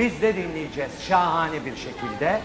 Biz de dinleyeceğiz şahane bir şekilde.